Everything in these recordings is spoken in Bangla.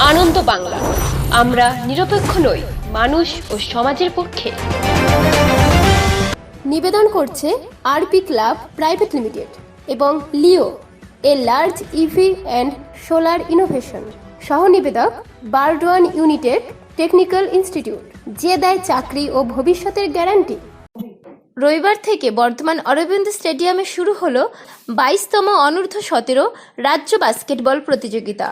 আনন্দ বাংলা। আমরা নিরপেক্ষ নই, মানুষ ও সমাজের পক্ষে। নিবেদন করছে আরপি ক্লাব প্রাইভেট লিমিটেড এবং Leo, a large EV and solar innovation. সহ নিবেদক বারডোয়ান ইউনিটেড টেকনিক্যাল ইনস্টিটিউট, যে দেয় চাকরি ও ভবিষ্যতের গ্যারান্টি। রবিবার থেকে বর্ধমান অরবিন্দ স্টেডিয়ামে শুরু হলো বাইশতম অনূর্ধ্ব সতেরো রাজ্য বাস্কেটবল প্রতিযোগিতা।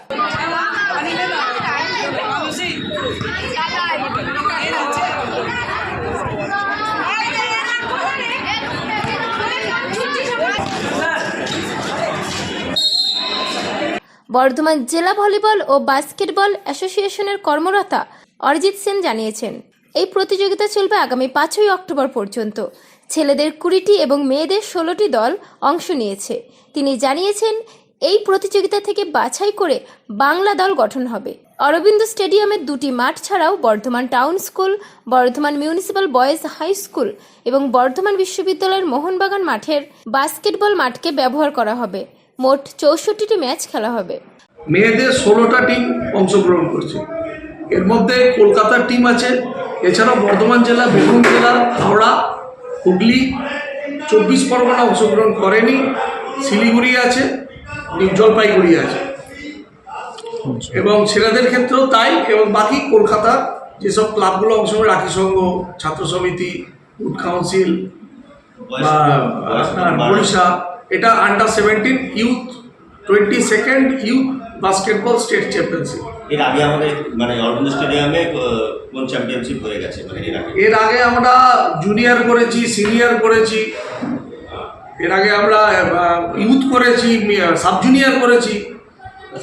বর্ধমান জেলা ভলিবল ও বাস্কেটবল অ্যাসোসিয়েশনের কর্মরতা অরিজিৎ সেন জানিয়েছেন, এই প্রতিযোগিতা চলবে আগামী পাঁচই অক্টোবর পর্যন্ত। ছেলেদের কুড়িটি এবং মেয়েদের ষোলোটি দল অংশ নিয়েছে। তিনি জানিয়েছেন, এই প্রতিযোগিতা থেকে বাছাই করে বাংলা দল গঠন হবে। অরবিন্দ স্টেডিয়ামের দুটি মাঠ ছাড়াও Bardhaman town school, Bardhaman municipal boys high school এবং বর্ধমান বিশ্ববিদ্যালয়ের মোহনবাগান মাঠের বাস্কেটবল মাঠকে ব্যবহার করা হবে। মোট চৌষট্টিটি ম্যাচ খেলা হবে। মেয়েদের ষোলোটা টিম অংশগ্রহণ করছে। এর মধ্যে কলকাতার টিম আছে, এছাড়াও বর্ধমান জেলা, বীরভূম জেলা, হাওড়া, হুগলি, চব্বিশ পরগনা অংশগ্রহণ করেনি, শিলিগুড়ি আছে, জলপাইগুড়ি আছে। এবং ছেলেদের ক্ষেত্রেও তাই, এবং বাকি কলকাতা যেসব ক্লাবগুলো অংশগ্রহণ রাখি সংঘ, ছাত্র সমিতি উড কাউন্সিল বা আপনার ওড়িশা এটা under seventeen youth twenty second youth basketball state championship এর আগে আমাদের মানে অরবিন্দ স্টেডিয়ামে কোন চ্যাম্পিয়নশিপ হয়ে গেছে মানে এর আগে? এর আগে আমরা জুনিয়র করেছি সিনিয়র করেছি। এর আগে আমরা ইউথ করেছি সাব জুনিয়র করেছি।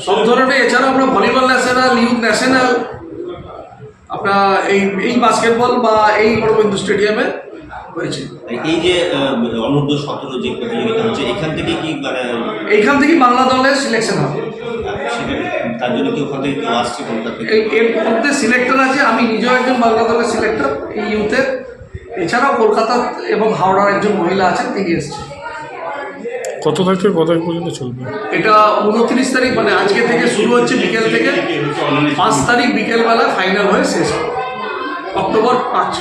সব ধরনের এছাড়াও আমরা ভলিবল ন্যাশনাল ইউথ ন্যাশনাল আপনার এই এই বাস্কেটবল বা এই অরবিন্দ স্টেডিয়ামে হয়েছে। এই যে অনূর্ধ্ব সতেরো যে প্রতিযোগিতা হচ্ছে এখান থেকে কি মানে এইখান থেকে বাংলা দলের সিলেকশন হবে। তার জন্য কি ওখান থেকে কেউ আসছে কলকাতা এর মধ্যে সিলেক্টর আছে আমি নিজেও একজন বাংলা দলের সিলেক্টর এই ইউথের এছাড়াও কলকাতা এবং হাওড়ার একজন মহিলা আছেন তিনি এসছেন। কত তারিখ থেকে কত তারিখ পর্যন্ত চলবে? এটা উনত্রিশ তারিখ মানে আজকে থেকে শুরু হচ্ছে বিকেল থেকে। পাঁচ তারিখ বিকেলবেলা ফাইনাল হয়ে শেষ অক্টোবর পাঁচ।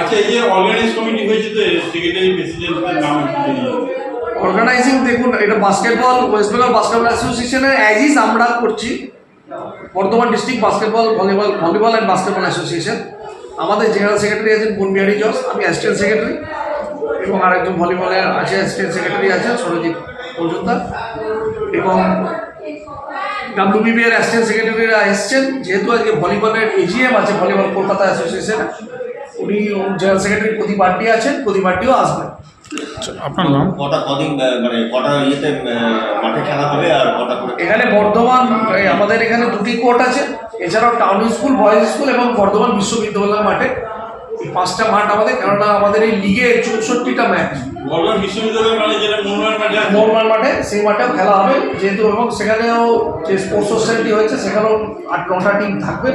আচ্ছা এই যে অর্গানাইজ কমিটি হয়েছে তো। অর্গানাইজিং দেখুন, এটা বাস্কেটবল ওয়েস্ট বেঙ্গল বাস্কেটবল অ্যাসোসিয়েশনের অ্যাজিজ আমরা করছি। Bardhaman district basketball volleyball volleyball and basketball association আমাদের জেনারেল সেক্রেটারি আছেন বনবিহারী জস, আমি অ্যাসিস্ট্যান্ট সেক্রেটারি এবং আরেকজন ভলিবলের আছে অ্যাসিস্ট্যান্ট সেক্রেটারি আছেন সরজিৎ মজুমদার। এবং ডাব্লিউবিবি এর অ্যাসিস্ট্যান্ট সেক্রেটারিরা এসছেন। যেহেতু আজকে ভলিবলের এজিএম আছে ভলিবল কলকাতা অ্যাসোসিয়েশন উনি জেনারেল সেক্রেটারি প্রদীপ আড্ডি আছেন প্রদীপ আড্ডিও আসবেন। আচ্ছা, আপনার নাম? কটা কদিন মানে কটা ইয়েতে মাঠে খেলা হবে আর কটা করে? এখানে বর্ধমান আমাদের এখানে দুটি কোর্ট আছে এছাড়াও টাউন স্কুল বয়েজ স্কুল এবং বর্ধমান বিশ্ববিদ্যালয় মাঠে। এই পাঁচটা মাঠ আমাদের কেননা আমাদের এই লিগে চৌষট্টিটা ম্যাচ বর্ধমান বিশ্ববিদ্যালয় মানে যেটা মাঠে মোহনবাগান মাঠে সেই মাঠেও খেলা হবে যেহেতু এবং সেখানেও যে স্পোর্টস সোসাইটি হয়েছে সেখানেও আট নটা টিম থাকবে।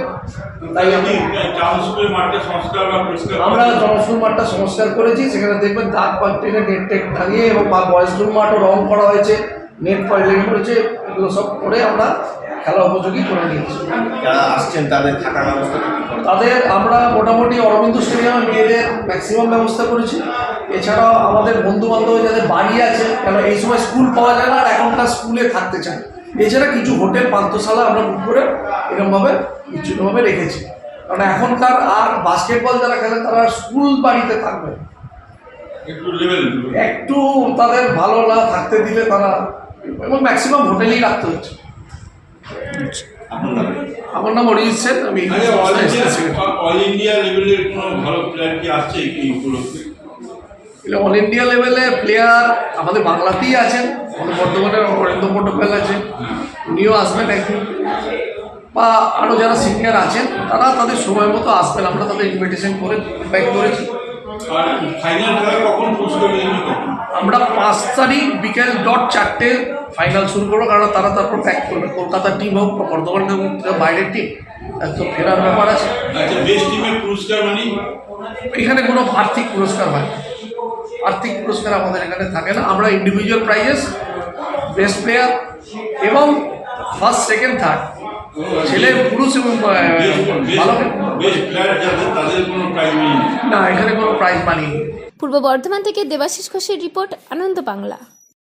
তাই আমি টাউন স্কুলের আমরা জনস্কুল মাঠটা সংস্কার করেছি সেখানে দেখবেন দাগ পাক টেনে নেট টেক টাঙিয়ে এবং বা বয়েজ স্কুল মাঠও রং করা হয়েছে নেট লেগে পড়েছে এগুলো সব করে আমরা খেলা উপযোগী করে নিয়েছি। যারা আসছেন তাদের থাকার ব্যবস্থা তাদের আমরা মোটামুটি অরবিন্দ স্টেডিয়ামে মেয়েদের ম্যাক্সিমাম ব্যবস্থা করেছি। এছাড়াও আমাদের বন্ধু বান্ধব যাদের বাড়ি আছে কেন এই সময় স্কুল পাওয়া যায় না আর এখনকার স্কুলে থাকতে চায় এছাড়া কিছু হোটেল পান্থশালা আমরা বুক করে এরকমভাবে বিচ্ছিন্নভাবে রেখেছি। কারণ এখনকার আর বাস্কেটবল যারা খেলে তারা স্কুল বাড়িতে থাকবে। একটু লেভেল একটু তাদের ভালো না থাকতে দিলে তারা এবং ম্যাক্সিমাম হোটেলেই রাখতে হচ্ছে। আমার নাম অরিজিৎ সেন আমি অল ইন্ডিয়া লেভেলের কোনো ভালো প্লেয়ার কি আসছে এই উপলক্ষে এটা অল ইন্ডিয়া লেভেলে প্লেয়ার আমাদের বাংলাতেই আছেন আমাদের বর্ধমানের অরিন্দ পটকাল আছে উনিও আসবেন একদিন। বা আরও যারা সিনিয়র আছেন তারা তাদের সময় মতো আসবেন। আমরা তাদের ইনভিটেশন করে ব্যাক করেছি। আমরা পাঁচ তারিখ বিকেল ডট চারটে ফাইনাল শুরু করব কারণ তারা তারপর ব্যাক করবে। কলকাতার টিম হোক বা বর্ধমান বাইরের টিম তো ফেরার ব্যাপার আছে। আচ্ছা মানে? এখানে কোনো আর্থিক পুরস্কার হয় আর্থিক পুরস্কার আমাদের এখানে থাকে না। আমরা ইন্ডিভিজুয়াল প্রাইজেস বেস্ট প্লেয়ার এবং ফার্স্ট সেকেন্ড থার্ড ছেলে, পুরুষ এবং না, এখানে কোনো প্রাইজ মানি পূর্ব বর্ধমান থেকে দেবাশিস ঘোষের রিপোর্ট আনন্দ বাংলা।